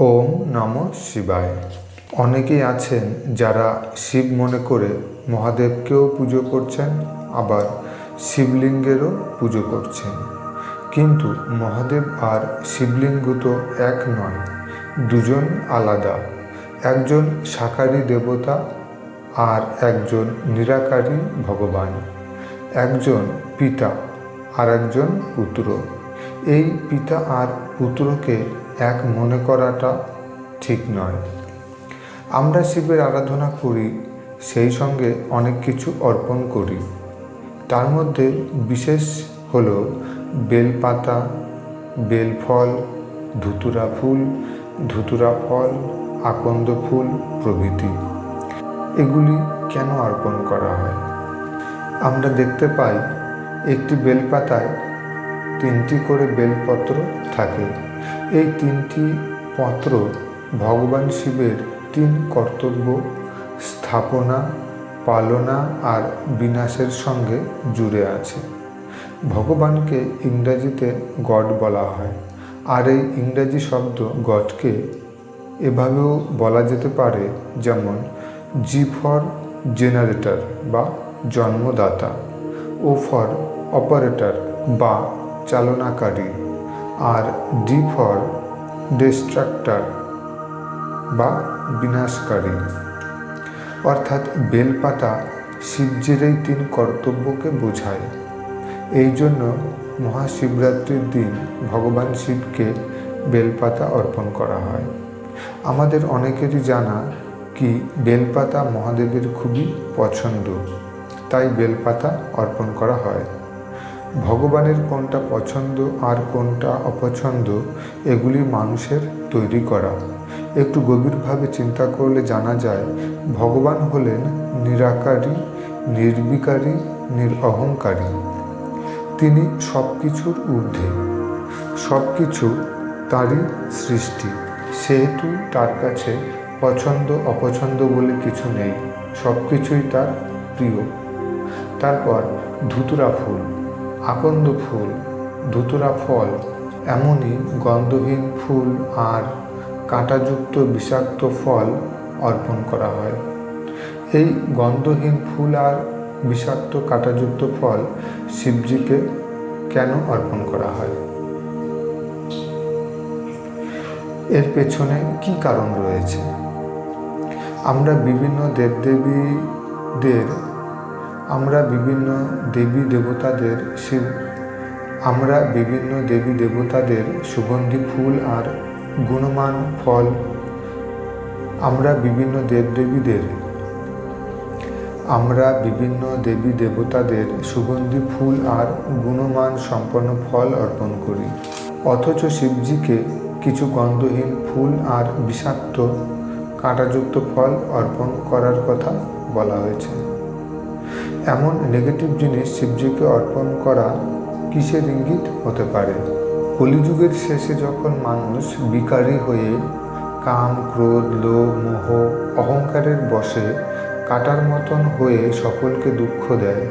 ওম নম শিবায়। অনেকেই আছেন যারা শিব মনে করে মহাদেবকেও পুজো করছেন, আবার শিবলিঙ্গেরও পুজো করছেন। কিন্তু মহাদেব আর শিবলিঙ্গ তো এক নয়, দুজন আলাদা। একজন সাকারী দেবতা আর একজন নিরাকারী ভগবান। একজন পিতা আর একজন পুত্র। এই পিতা আর পুত্রকে এক মনে করাটা ঠিক নয়। আমরা শিবের আরাধনা করি, সেই সঙ্গে অনেক কিছু অর্পণ করি। তার মধ্যে বিশেষ হল বেলপাতা, বেলফল, ধুতুরা ফুল, ধুতুরা ফল, আকন্দ ফুল প্রভৃতি। এগুলি কেন অর্পণ করা হয়? আমরা দেখতে পাই, একটি বেলপাতায় তিনটি করে বেলপত্র থাকে। এই তিনটি পত্র ভগবান শিবের তিন কর্তব্য, স্থাপনা, পালনা আর বিনাশের সঙ্গে জুড়ে আছে। ভগবানকে ইংরাজিতে গড বলা হয়। আর এই ইংরাজি শব্দ গডকে এভাবেও বলা যেতে পারে যেমন জি ফর জেনারেটর বা জন্মদাতা ও ফর অপারেটর বা চালনাকারী আর ডি ফর ডিস্ট্রাক্টর বা বিনাশকারী। অর্থাৎ বেলপাতা শিবজির এই তিন কর্তব্যকে বোঝায়। এই জন্য মহাশিবরাত্রির দিন ভগবান শিবকে বেলপাতা অর্পণ করা হয়। আমাদের অনেকেরই জানা কি বেলপাতা মহাদেবের খুবই পছন্দ, তাই বেলপাতা অর্পণ করা হয়। ভগবানের কোনটা পছন্দ আর কোনটা অপছন্দ, এগুলি মানুষের তৈরি করা। একটু গভীরভাবে চিন্তা করলে জানা যায়, ভগবান হলেন নিরাকারী, নির্বিকারী নিরঅহংকারী তিনি সব কিছুর ঊর্ধ্বে। সব কিছু তারই সৃষ্টি। সেহেতু তার কাছে পছন্দ, অপছন্দ বলে কিছু নেই। সব কিছুই তার প্রিয়। তারপর ধুতুরা ফুল। আকন্দ ফুল, ধুতুরা ফল, এমনই গন্ধহীন ফুল আর কাঁটাযুক্ত বিষাক্ত ফল অর্পণ করা হয়। এই গন্ধহীন ফুল আর বিষাক্ত কাঁটাযুক্ত ফল শিবজিকে কেন অর্পণ করা হয়? এর পেছনে কি কারণ রয়েছে? আমরা বিভিন্ন দেবদেবীদের আমরা বিভিন্ন দেবী দেবতাদের শিব, আমরা বিভিন্ন দেবী দেবতাদের সুগন্ধি ফুল আর গুণমান ফল, আমরা বিভিন্ন দেবদেবীদের আমরা বিভিন্ন দেবী দেবতাদের সুগন্ধি ফুল আর গুণমান সম্পন্ন ফল অর্পণ করি। অথচ শিবজিকে কিছু গন্ধহীন ফুল আর বিষাক্ত কাঁটাযুক্ত ফল অর্পণ করার কথা বলা হয়েছে। এমন নেগেটিভ জিনিস শিবজিকে অর্পণ করা কিসের ইঙ্গিত হতে পারে? কলিযুগের শেষে যখন মানুষ বিকারী হয়ে কাম, ক্রোধ, লোভ, মোহ, অহংকারের বসে কাটার মতন হয়ে সকলকে দুঃখ দেয়,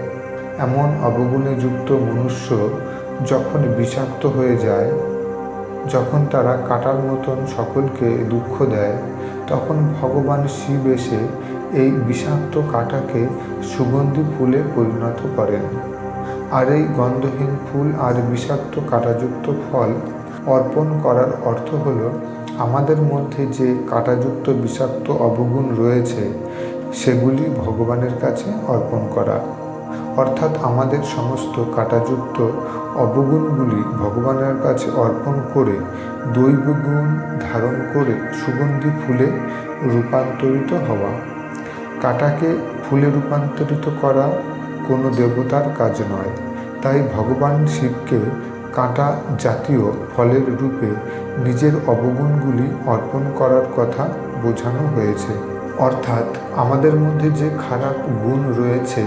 এমন অবগুণে যুক্ত মনুষ্য যখন বিষাক্ত হয়ে যায়, যখন তারা কাটার মতন সকলকে দুঃখ দেয়, তখন ভগবান শিব এসে এই বিষাক্ত কাটাকে সুগন্ধি ফুলে পরিণত করেন। আর এই গন্ধহীন ফুল আর বিষাক্ত কাটাযুক্ত ফল অর্পণ করার অর্থ হল, আমাদের মধ্যে যে কাটাযুক্ত বিষাক্ত অবগুণ রয়েছে, সেগুলি ভগবানের কাছে অর্পণ করা। অর্থাৎ আমাদের সমস্ত কাটাযুক্ত অবগুণগুলি ভগবানের কাছে অর্পণ করে দৈব গুণ ধারণ করে সুগন্ধি ফুলে রূপান্তরিত হওয়া। কাটাকে ফুলে রূপান্তরিত করা কোনো দেবতার কাজ নয়। তাই ভগবান শিবকে কাঁটা জাতীয় ফলের রূপে নিজের অবগুণগুলি অর্পণ করার কথা বোঝানো হয়েছে। অর্থাৎ আমাদের মধ্যে যে খারাপ গুণ রয়েছে,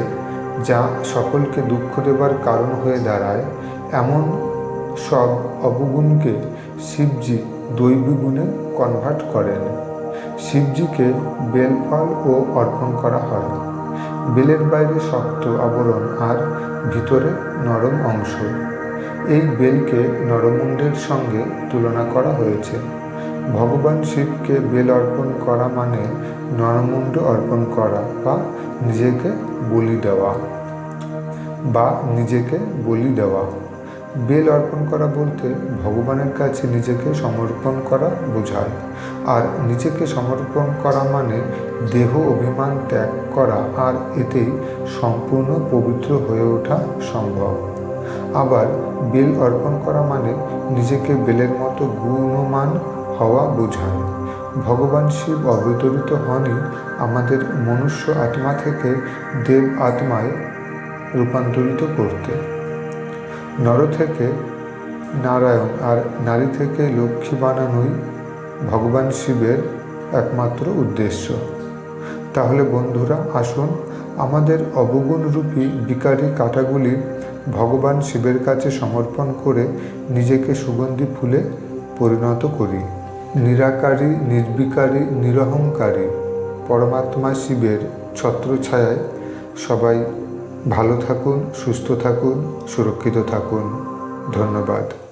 যা সকলকে দুঃখ দেবার কারণ হয়ে দাঁড়ায়, এমন সব অবগুণকে শিবজি দৈবী গুণে কনভার্ট করেন। শিবজিকে বেলফল ও অর্পণ করা হয়। বেলের বাইরে শক্ত আবরণ আর ভিতরে নরম অংশ। এই বেলকে নরমুণ্ডের সঙ্গে তুলনা করা হয়েছে। ভগবান শিবকে বেল অর্পণ করা মানে নরমুণ্ড অর্পণ করা বা নিজেকে বলি দেওয়া বা নিজেকে বলি দেওয়া। বেল অর্পণ করা বলতে ভগবানের কাছে নিজেকে সমর্পণ করা বোঝায়। আর নিজেকে সমর্পণ করা মানে দেহ অভিমান ত্যাগ করা, আর এতেই সম্পূর্ণ পবিত্র হয়ে ওঠা সম্ভব। আবার বেল অর্পণ করা মানে নিজেকে বেলের মতো গুণমান হওয়া বোঝায়। ভগবান শিব অবতরিত হনই আমাদের মনুষ্য আত্মা থেকে দেব আত্মায় রূপান্তরিত করতে। নর থেকে নারায়ণ আর নারী থেকে লক্ষ্মী বানানোই ভগবান শিবের একমাত্র উদ্দেশ্য। তাহলে বন্ধুরা, আসুন আমাদের অবগুণরূপী বিকারী কাঁটাগুলি ভগবান শিবের কাছে সমর্পণ করে নিজেকে সুগন্ধি ফুলে পরিণত করি। নিরাকারী, নির্বিকারী, নিরহংকারী পরমাত্মা শিবের ছত্রছায়ায় সবাই ভালো থাকুন সুস্থ থাকুন সুরক্ষিত থাকুন। ধন্যবাদ।